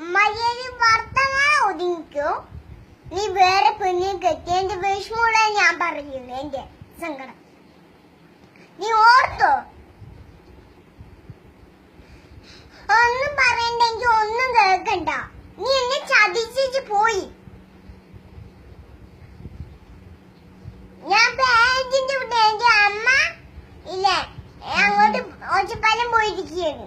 മര്യാദ വർത്തമാനം ഒതുങ്ങിക്കോ? നീ വേറെ പെണ്ണിനെ കെട്ടി എന്റെ വിഷമമുള്ള ഞാൻ പറയുന്നു എന്റെ സങ്കടം? നീ ഓർത്തോ? ഒന്നും പറയണ്ടെങ്കി ഒന്നും കേൾക്കണ്ട. നീ എന്നെ ചതിച്ചു പോയി. ഞാൻ ബാഗിന്റെ ഇവിടെ എന്റെ അമ്മ ഇല്ല അങ്ങോട്ട് ഒച്ചപ്പാലം പോയിരിക്കുകയാണ്.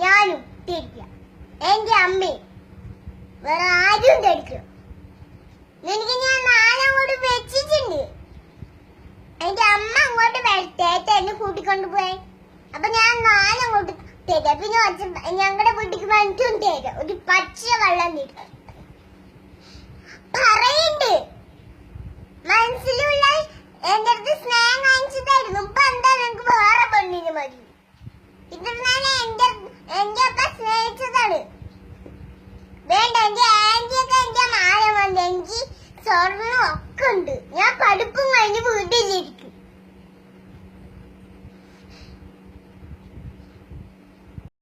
ഞാനും എന്റെ അമ്മയും. വേറെ ആരും ഞാൻ നാലങ്ങോട്ട് വെച്ചിട്ടുണ്ട് എന്റെ അമ്മ അങ്ങോട്ട് വരട്ടെ. എന്നെ കൂട്ടിക്കൊണ്ട് പോയി. അപ്പൊ ഞാൻ നാലങ്ങോട്ട് തരാം. പിന്നെ ഞങ്ങളുടെ വീട്ടിക്ക് മറ്റും തരാം. ഒരു പച്ച വെള്ളം തരാം. പറയണ്ട്. മനസ്സിലുള്ള എന്റെ അടുത്ത് സ്നേഹം കാണിച്ചതായിരുന്നു ഇപ്പൊ എന്താ വേറെ പെണ്ണിന് മതി? അപ്പ വേണ്ട എനിക്ക് ഒക്കെ ഉണ്ട്. ഞാൻ പഠിപ്പും കഴിഞ്ഞ് വീട്ടിലിരിക്കും.